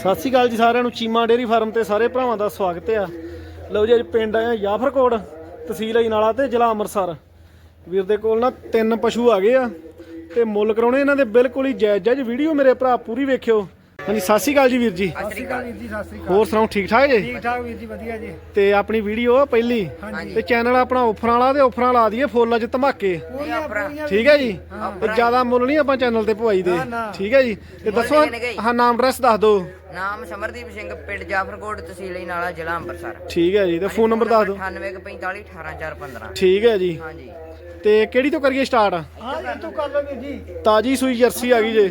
ਸਤਿ ਸ਼੍ਰੀ ਅਕਾਲ ਜੀ ਸਾਰਿਆਂ ਨੂੰ। ਚੀਮਾ ਡੇਅਰੀ ਫਾਰਮ ਤੇ ਸਾਰੇ ਭਰਾਵਾਂ ਦਾ ਸਵਾਗਤ ਆ। ਲਓ ਜੀ, ਅੱਜ ਪਿੰਡ ਆਇਆ ਜਾਫਰਕੋਟ ਤਹਿਸੀਲ ਅਜਨਾਲਾ ਤੇ ਜ਼ਿਲ੍ਹਾ ਅੰਮ੍ਰਿਤਸਰ। ਵੀਰ ਦੇ ਕੋਲ ਨਾ ਤਿੰਨ ਪਸ਼ੂ ਆ ਗਏ ਆ ਤੇ ਮੁੱਲ ਕਰਾਉਣੇ ਇਹਨਾਂ ਦੇ ਬਿਲਕੁਲ ਹੀ ਜਾਇਜ਼ ਜਾਇਜ਼ ਵੀਡੀਓ ਮੇਰੇ ਭਰਾ ਪੂਰੀ ਵੇਖਿਓ। ਹਾਂਜੀ ਸਤਿ ਸ਼੍ਰੀ ਅਕਾਲ ਜੀ ਵੀਰ ਜੀ। ਸਤਿ ਸ਼੍ਰੀ ਅਕਾਲ ਵੀਰ ਜੀ ਸਤਿ ਸ਼੍ਰੀ ਅਕਾਲ। ਹੋਰ ਸੁਣਾਓ ਠੀਕ ਠਾਕ ਜੀ? ਠੀਕ ਠਾਕ ਵੀਰ ਜੀ ਵਧੀਆ ਜੀ। ਤੇ ਆਪਣੀ ਵੀਡੀਓ ਪਹਿਲੀ? ਹਾਂਜੀ। ਤੇ ਚੈਨਲ ਆਪਣਾ ਆਫਰਾਂ ਵਾਲਾ ਤੇ ਆਫਰਾਂ ਲਾ ਦਈਏ ਫੁੱਲ ਅੱਜ ਧਮਾਕੇ। ਠੀਕ ਹੈ ਜੀ? ਤੇ ਜ਼ਿਆਦਾ ਮੁੱਲ ਨਹੀਂ ਆਪਾਂ ਚੈਨਲ ਤੇ ਪਵਾਈ ਦੇ। ਠੀਕ ਹੈ ਜੀ? ਤੇ ਦੱਸੋ? ਹਾਂ ਨਾਮ ਐਡਰੈਸ ਦੱਸ ਦਿਓ। ਨਾਮ ਸਮਰਦੀਪ ਸਿੰਘ ਪਿੰਡ ਜਾਫਰਕੋਟ ਤਹਿਸੀਲ ਨਾਲਾ ਜ਼ਿਲ੍ਹਾ ਅੰਮ੍ਰਿਤਸਰ। ਠੀਕ ਹੈ ਜੀ ਤੇ ਫੋਨ ਨੰਬਰ ਦੱਸ ਦਿਓ। 9845 18415 ਠੀਕ ਹੈ ਜੀ। ਹਾਂਜੀ। ਤੇ ਕਿਹੜੀ ਤੋਂ ਕਰੀਏ ਸਟਾਰਟ? ਹਾਂ ਇਹ ਤੂੰ ਕਰ ਲਓ ਵੀਰ ਜੀ। ਤਾਜੀ ਸੂਈ ਜਰਸੀ ਆ ਗਈ ਜੇ।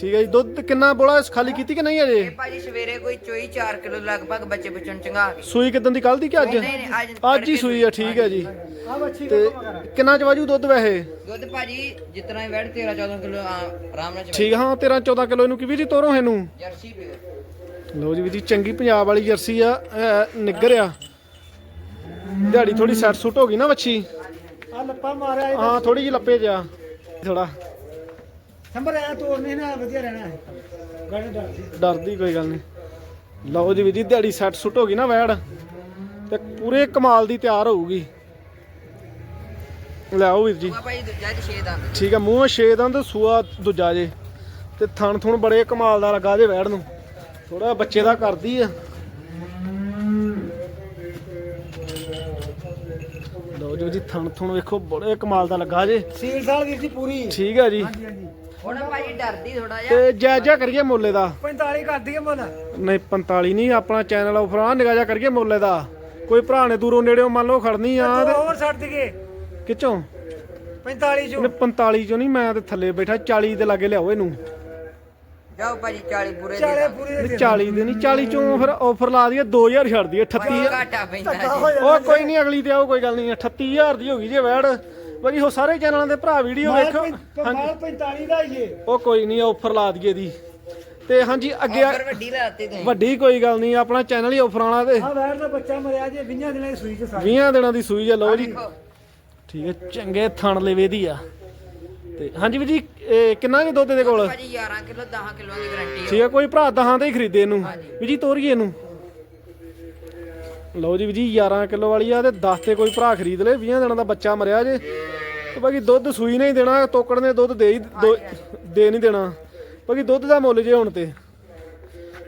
ਠੀਕ ਹੈ ਜੀ ਦੁੱਧ ਕਿੰਨਾ ਬੋਲਾ ਖਾਲੀ ਕੀਤੀ ਕਿ ਨਹੀਂ ਅਜੇ? ਇਹ ਭਾਜੀ ਸਵੇਰੇ ਕੋਈ ਚੋਈ 4 ਕਿਲੋ ਲਗਭਗ ਬੱਚੇ ਬਚਣ ਚੰਗਾ ਕੇ ਸੂਈ ਕਿਦਾਂ ਦੀ ਕੱਲ ਦੀ ਕਿ ਅੱਜ? ਨਹੀਂ ਨਹੀਂ ਅੱਜ ਅੱਜ ਹੀ ਸੂਈ ਆ ਠੀਕ ਹੈ ਜੀ। ਆ ਬੱਚੀ ਤੇ ਕਿੰਨਾ ਚਵਾਜੂ ਦੁੱਧ ਵੈਸੇ? ਦੁੱਧ ਭਾਜੀ ਜਿਤਨਾ ਹੀ ਵੈੜ 13 14 ਕਿਲੋ ਆਰਾਮ ਨਾਲ ਚਵਾਈ। ਠੀਕ ਹਾਂ 13 14 ਕਿਲੋ ਇਹਨੂੰ ਕਿਵੇਂ ਜੀ ਤੋਰੋ ਇਹਨੂੰ? ਜਰਸੀ ਪਿਓ। ਲਓ ਜੀ ਵੀ ਜੀ ਚੰਗੀ ਪੰਜਾਬ ਵਾਲੀ ਜਰਸੀ ਆ ਨਿੱਗਰ ਆ। ਦਿਹਾੜੀ ਥੋੜੀ ਸੈੱਟ ਸੁੱਟ ਹੋ ਗਈ ਨਾ ਵੱਛੀ? ਆ ਲੱਪਾ ਮਾਰਿਆ ਇਹ ਹਾਂ ਥੋੜੀ ਜਿਹੀ ਲੱਪੇ ਜਾ ਥੋੜਾ ਸੰਭਰ ਆਇਆ ਤੋੜਨੇ ਨਾ ਵਧੀਆ ਰਹਿਣਾ ਹੈ। ਡਰਦੀ ਡਰਦੀ ਕੋਈ ਗੱਲ ਨਹੀਂ। ਲਓ ਜੀ ਵੀ ਜੀ ਦਿਹਾੜੀ ਸੈੱਟ ਸੁੱਟ ਹੋ ਗਈ ਨਾ ਵੈੜ ਤੇ ਪੂਰੇ ਕਮਾਲ ਦੀ ਤਿਆਰ ਹੋਊਗੀ। ਲੈ ਆਓ ਵੀਰ ਜੀ। ਆ ਭਾਜੀ ਦੂਜਾ ਤੇ 6 ਦੰਦ। ਠੀਕ ਹੈ ਮੂੰਹ ਛੇ ਦੰਦ ਸੂਆ ਦੂਜਾ ਜੇ। ਤੇ ਥਣ ਥੁਣ ਬੜੇ ਕਮਾਲ ਦਾ ਲੱਗਾ ਜੇ ਵੈੜ ਨੂੰ। ਥੋੜਾ ਬੱਚੇ ਦਾ ਕਰਦੀ ਆ। ਜੀ ਜੀ ਥਣ ਥੁਣ ਵੇਖੋ ਬੜੇ ਕਮਾਲ ਦਾ ਲੱਗਾ ਜੇ ਸੀਲ ਸਾਲ ਵੀਰ ਜੀ ਪੂਰੀ। ਠੀਕ ਹੈ ਜੀ। ਹਾਂਜੀ ਹਾਂਜੀ। ਹੁਣ ਭਾਜੀ ਡਰਦੀ ਥੋੜਾ ਜਿਹਾ। ਤੇ ਜਾਇਜ਼ਾ ਕਰੀਏ ਮੁੱਲੇ ਦਾ। 45 ਕਰ ਦਈਏ ਮੁੱਲ। ਨਹੀਂ 45 ਨਹੀਂ ਆਪਣਾ ਚੈਨਲ ਆਫਰ ਆ ਕਰੀਏ ਮੁੱਲੇ ਦਾ। ਕੋਈ ਭਰਾ ਨੇ ਦੂਰੋਂ ਨੇੜਿਓਂ ਮੰਨ ਲਓ ਖੜਨੀ ਆ ਤੂੰ ਹੋਰ ਛੱਡ ਦਈਏ। ਕਿਚੋਂ? 45 ਚੋਂ। ਇਹਨੇ 45 ਚੋਂ ਨਹੀਂ ਮੈਂ ਤੇ ਥੱਲੇ ਬੈਠਾ 40 ਦੇ ਲਾਗੇ ਲਿਆਓ ਇਹਨੂੰ। ਜਾਓ ਭਾਜੀ 40 ਪੂਰੇ ਦੇ ਚਾਲੇ ਦਾਂਗੇ। ਪੂਰੇ ਨਹੀਂ ਦੇ 40 ਦੇ ਨਹੀਂ 40 ਚੋਂ ਫਿਰ ਆਫਰ ਲਾ ਦਈਏ 2000 ਛੱਡ ਦਈਏ 38 ਘਾਟਾ ਪੈਂਦਾ ਧੱਕਾ ਜੀ। ਹੋ ਜਾਣਾ ਉਹ ਕੋਈ ਨਹੀਂ ਅਗਲੀ ਤੇ ਆਓ ਕੋਈ ਗੱਲ ਨਹੀਂ 38000 ਦੀ ਹੋ ਗਈ ਜੇ ਵੈੜ। ਬਾਕੀ ਉਹ ਸਾਰੇ ਚੈਨਲਾਂ ਦੇ ਭਰਾ ਵੀਡੀਓ ਵੇਖੋ। ਹਾਂਜੀ। ਮਾਲ 45 ਦਾ ਹੀ ਏ। ਉਹ ਕੋਈ ਨਹੀਂ ਆਫਰ ਲਾ ਦਈਏ ਦੀ। ਤੇ ਹਾਂਜੀ ਅੱਗੇ ਆ- ਆਫਰ ਵੱਡੀ ਲਾਤੀ ਤੁਸੀਂ। ਵੱਡੀ ਕੋਈ ਗੱਲ ਨਹੀਂ ਆਪਣਾ ਚੈਨਲ ਹੀ ਆਫਰਾਂ ਵਾਲਾ ਤੇ। ਆ ਵੈਰ ਦਾ ਬੱਚਾ ਮਰਿਆ ਜੇ 20 ਦਿਨਾਂ ਦੀ ਸੂਈ ਚ ਸਾਰੀ। 20 ਦਿਨਾਂ ਦੀ ਸੂਈ ਜੇ ਲਓ ਜੀ। ਠੀਕ ਹੈ ਚੰਗੇ ਥਣ ਲੇਵੇ ਦੀ ਆ। ਤੇ ਹਾਂਜੀ ਵੀ ਜੀ ਇਹ ਕਿੰਨਾ ਜੀ ਦੁੱਧ ਦੇ ਕੋਲ? ਭਾਜੀ 11 ਕਿਲੋ 10 ਕਿਲੋ ਦੀ ਗਾਰੰਟੀ ਠੀਕ ਹੈ ਕੋਈ ਭਰਾ ਦਹਾਂ ਤੇ ਹੀ ਖਰੀਦੇ ਇਹਨੂੰ। ਵੀ ਜੀ ਤੋਰੀਏ ਇਹਨੂੰ। ਲਓ ਜੀ ਵੀ ਜੀ 11 ਕਿਲੋ ਵਾਲੀ ਆ ਤੇ 10 ਤੇ ਕੋਈ ਭਰਾ ਖਰੀਦ ਲੇ 20 ਦਿਨਾਂ ਦਾ ਬੱਚਾ ਮਰਿਆ ਜੇ। ਤੇ ਬਾਕੀ ਦੁੱਧ ਸੂਈ ਨਹੀਂ ਦੇਣਾ ਤੋਕੜ ਨੇ ਦੁੱਧ ਦੇ ਹੀ ਦੋ- ਦੇ ਨਹੀਂ ਦੇਣਾ। ਬਾਕੀ ਦੁੱਧ ਦਾ ਮੁੱਲ ਜੇ ਹੁਣ ਤੇ।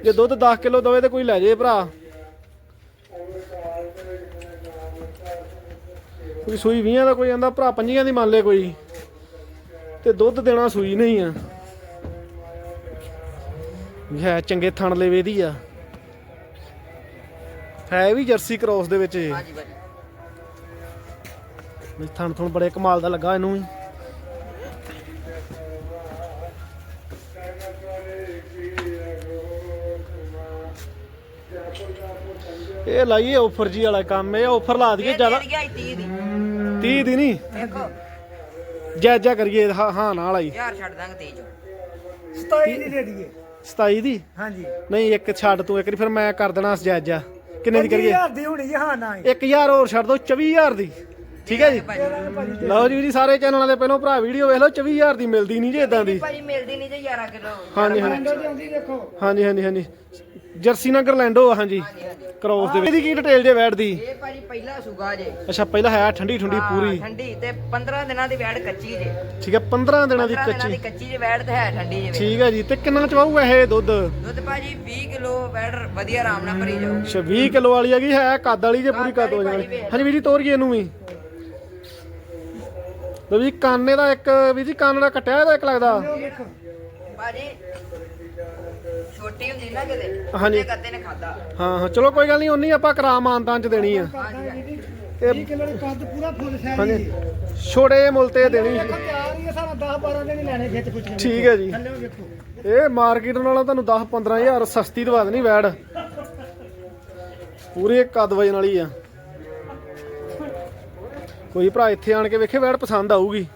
ਜੇ ਦੁੱਧ 10 ਕਿਲੋ ਦਵੇ ਤੇ ਕੋਈ ਲੈ ਜੇ ਭਰਾ। ਕੋਈ ਸੂਈ 20 ਦਾ ਕੋਈ ਆਂਦਾ ਭਰਾ ਪੰਜੀਆਂ ਦੀ ਮੰਨ ਲੇ ਕੋਈ। ਤੇ ਦੁੱਧ ਦੇਣਾ ਸੂਈ ਨਹੀਂ ਆ। ਹੈ ਚੰਗੇ ਥਣ ਲੇਵੇ ਦੀ ਆ। ਹੈ ਵੀ ਜਰਸੀ ਕ੍ਰੋਸ ਦੇ ਵਿੱਚ ਇਹ। ਹਾਂਜੀ ਵੀ ਥਣ ਥਣ ਬੜੇ ਕਮਾਲ ਦਾ ਲੱਗਾ ਇਹਨੂੰ ਵੀ। ਇਹ ਲਾਈਏ ਆਫਰ ਜੀ ਵਾਲਾ ਕੰਮ ਇਹ ਆਫਰ ਲਾ ਦਈਏ ਜ਼ਿਆਦਾ। ਦੇ ਗਿਆ 30 ਦੀ। 30 ਦੀ ਨਹੀਂ। ਦੇਖੋ। ਜਾਇਜ਼ਾ ਕਰੀਏ ਹਾਂ ਹਾਂ ਨਾਲ ਆਈ। ਯਾਰ ਛੱਡ ਦਾਂਗੇ 30 ਚ 27 ਦੀ ਦੇ ਦਈਏ। 27 ਦੀ? ਹਾਂਜੀ। ਨਹੀਂ ਇੱਕ ਛੱਡ ਤੂੰ ਇੱਕ ਵਾਰੀ ਫਿਰ ਮੈਂ ਕਰ ਦੇਣਾ ਜਾਇਜ਼ਾ ਕਿੰਨੇ ਦੀ ਕਰੀਏ? 20000 ਦੀ ਹੋਣੀ ਹਾਂ ਨਾ ਹੀ 1000 ਹੋਰ ਛੱਡ ਦੋ 24000 ਦੀ। ਠੀਕ ਹੈ ਜੀ? ਲਓ ਜੀ ਜੀ ਸਾਰੇ ਚੈਨਲਾਂ ਦੇ ਪਹਿਲਾਂ ਭਰਾ ਵੀਡੀਓ ਵੇਖ ਲਓ 24000 ਦੀ ਮਿਲਦੀ ਨਹੀਂ ਜੇ ਇਦਾਂ ਦੀ। ਭਾਜੀ ਮਿਲਦੀ ਨਹੀਂ ਜੇ 11 ਕਿਲੋ। ਹਾਂਜੀ ਹਾਂਜੀ। ਮੈਂਗੋ ਦੀ ਆਉਂਦੀ ਦੇਖੋ। ਹਾਂਜੀ ਹਾਂਜੀ ਹਾਂਜੀ। ਜਰਸੀ ਹਾਂਜੀ। ਹਾਂਜੀ ਹਾਂਜੀ। ਕ੍ਰੋਸ ਦੇ ਵਿੱਚ। ਇਹਦੀ ਕੀ ਡਿਟੇਲ ਜੇ ਵੈਟ ਦੀ? ਇਹ ਭਾਜੀ ਪਹਿਲਾ ਸੁਗਾ ਜੇ। ਅੱਛਾ ਪਹਿਲਾਂ ਹੈ ਠੰਡੀ ਠੰਡੀ ਹਾਂ, ਪੂਰੀ। ਠੰਡੀ ਤੇ 15 ਦਿਨਾਂ ਦੀ ਵੈੜ ਕੱਚੀ ਜੇ। ਠੀਕ ਹੈ 15 ਦਿਨਾਂ ਦੀ 15 ਦਿਨਾਂ ਦੀ ਕੱਚੀ ਕੱਚੀ ਜੇ ਵੈੜ ਤੇ ਹੈ ਠੰਡੀ ਜੇ ਠੀਕ ਹੈ ਜੀ ਤੇ ਕਿੰਨਾ ਚਵਾਊਗਾ ਇਹ ਦੁੱਧ? ਦੁੱਧ ਭਾਜੀ 20 ਕਿਲੋ ਵੈੜ ਵਧੀਆ ਆਰਾਮ ਨਾਲ ਭਰੀ ਜਾਊ। ਅੱਛਾ 20 ਕਿਲੋ ਵਾਲੀ ਹੈਗੀ ਹੈ ਕੱਦ ਵਾਲੀ ਜੇ ਪੂਰੀ ਕੱਦ ਹੋ ਜਾਣੀ ਹਾਂਜੀ ਵੀਰ ਜੀ ਤੋਰੀਏ ਇਹਨੂੰ ਵੀ। ਲਓ ਜੀ ਕਾਨੇ ਦਾ ਇੱਕ ਵੀਰ ਜੀ ਕੰਨ ਦਾ ਕੱਟਿਆ ਇਹਦਾ ਇੱਕ ਲੱਗਦਾ? ਭਾਜੀ ਛੋਟੀ ਹੁੰਦੀ ਨਾ ਕਿਤੇ ਹਾਂਜੀ। ਉਹਦੇ ਕੱਤੇ ਨੇ ਖਾਦਾ ਹਾਂ ਹਾਂ ਚਲੋ ਕੋਈ ਗੱਲ ਨਹੀਂ ਉਨੀ ਆਪਾਂ ਕਰਾ ਮਾਨਤਾਂ ਚ ਦੇਣੀ ਆ। ਇਹ 20 ਕਿਲੋ ਦੀ ਕੱਦ ਪੂਰਾ ਫੁੱਲ ਸ਼ਹਿਰ ਹਾਂਜੀ। ਦੀ ਛੋਟੇ ਜਿਹੇ ਮੁੱਲ ਤੇ ਦੇਣੀ। ਦੇਖੋ ਤਿਆਰ ਹੀ ਹੈ ਸਾਰਾ 10 12 ਦਿਨ ਹੀ ਲੈਣੇ ਖਿੱਚ ਪੁੱਛ ਕੇ। ਠੀਕ ਹੈ ਜੀ। ਥੱਲੇ ਵੇਖੋ। ਇਹ ਮਾਰਕੀਟ ਨਾਲੋਂ ਤੁਹਾਨੂੰ 10 15000 ਸਸਤੀ ਦਵਾ ਦੇਣੀ ਵੈੜ। ਪੂਰੇ ਕੱਦ ਵਜਨ ਵਾਲੀ ਆ। ਕੋਈ ਭਰਾ ਇੱਥੇ ਆਣ ਕੇ ਵੇਖੇ ਵੈੜ ਪਸੰਦ ਆਊਗੀ।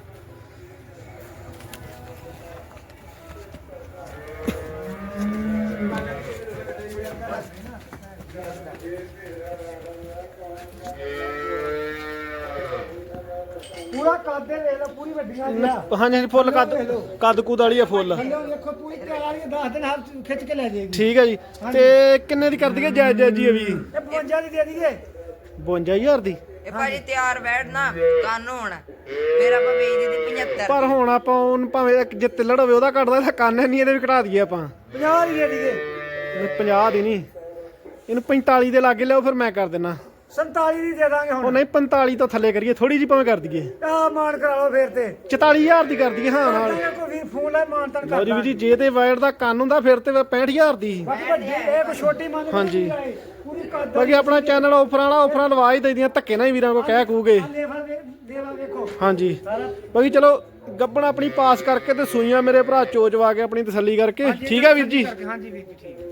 ਪੂਰਾ ਕਾਦੇ ਵੇਖ ਲਓ ਪੂਰੀ ਵੱਡੀਆਂ ਜੀ ਹਾਂਜੀ ਹਾਂਜੀ ਫੁੱਲ ਕੱਦ ਕੱਦ ਕੁਦ ਵਾਲੀ ਆ ਫੁੱਲ। ਥੱਲੇ ਦੇਖੋ ਪੂਰੀ ਤਿਆਰ ਵਾਲੀ 10 ਦਿਨ ਹਰ ਖਿੱਚ ਕੇ ਲੈ ਜਾਏਗੀ। ਠੀਕ ਹੈ ਜੀ। ਤੇ ਕਿੰਨੇ ਦੀ ਕਰ ਦਈਏ ਜਾਇਜ਼ ਜਾਇਜ਼ ਜੀ ਇਹ ਵੀ ਇਹ 52 ਦੀ ਦੇ ਦਈਏ। 52000 ਦੀ? ਇਹ ਭਾਜੀ ਤਿਆਰ ਬੈਠ ਨਾ ਕੰਨ ਹੋਣ। ਫਿਰ ਆਪਾਂ ਵੇਚ ਦਿੱਤੀ 75 ਪਰ ਹੁਣ ਆਪਾਂ ਉਹਨ ਭਾਵੇਂ ਇੱਕ ਜੇ ਤਿੱਲੜ ਹੋਵੇ ਉਹਦਾ ਕੱਟਦਾ ਤਾਂ ਕੰਨ ਨਹੀਂ ਇਹਦੇ ਵੀ ਘਟਾ ਦਈਏ ਆਪਾਂ। 50 ਦੀ ਦੇ ਦਈਏ। ਇਹਨੂੰ 50 ਦੀ ਨਹੀਂ। ਇਹਨੂੰ 45 ਦੇ ਲਾਗੇ ਲਿਆਓ ਫਿਰ ਮੈਂ ਕਰ ਦਿੰਨਾ। 47 ਦੀ ਦੇ ਦਾਂਗੇ ਉਹ ਹੁਣ ਨਹੀਂ 45 ਤੋਂ ਥੱਲੇ ਕਰੀਏ ਥੋੜੀ ਜਿਹੀ ਭਾਵੇਂ ਕਰ ਦਈਏ। ਆ ਮਾਨ ਕਰਾ ਲਓ ਫੇਰ ਤੇ। 44000 ਦੀ ਕਰ ਦਈਏ ਹਾਂ ਨਾਲ। ਕੋਈ ਵੀਰ ਫੋਨ ਲਾਏ ਮਾਨ ਤਨ ਲਓ ਜੀ ਕਰਦਾ। ਵੀ ਜੀ ਜੇ ਤੇ ਵਾਇਰ ਦਾ ਕੰਨ ਹੁੰਦਾ ਫਿਰ ਤੇ 65000 ਦੀ। ਬਾਕੀ ਵੱਡੀ ਇਹ ਕੋਈ ਛੋਟੀ ਮੰਨ ਹਾਂਜੀ। ਪੂਰੀ ਕੱਦ ਬਾਕੀ ਆਪਣਾ ਚੈਨਲ ਆਫਰਾਂ ਵਾਲਾ ਆਫਰਾਂ ਲਵਾ ਹੀ ਦਈਦੀਆਂ ਧੱਕੇ ਨਾਲ ਹੀ ਵੀਰਾਂ ਕੋ ਕਹਿ ਕੂਗੇ। ਦੇਵਾ ਵੇਖੋ ਹਾਂਜੀ। ਸਾਰਾ ਬਾਕੀ ਚਲੋ ਗੱਬਣ ਆਪਣੀ ਪਾਸ ਕਰਕੇ ਤੇ ਸੂਈਆਂ ਮੇਰੇ ਭਰਾ ਚੋਚਵਾ ਕੇ ਆਪਣੀ ਤਸੱਲੀ ਕਰਕੇ। ਠੀਕ ਹੈ ਵੀਰ ਜੀ। ਹਾਂਜੀ ਵੀਰ ਜੀ ਠੀਕ।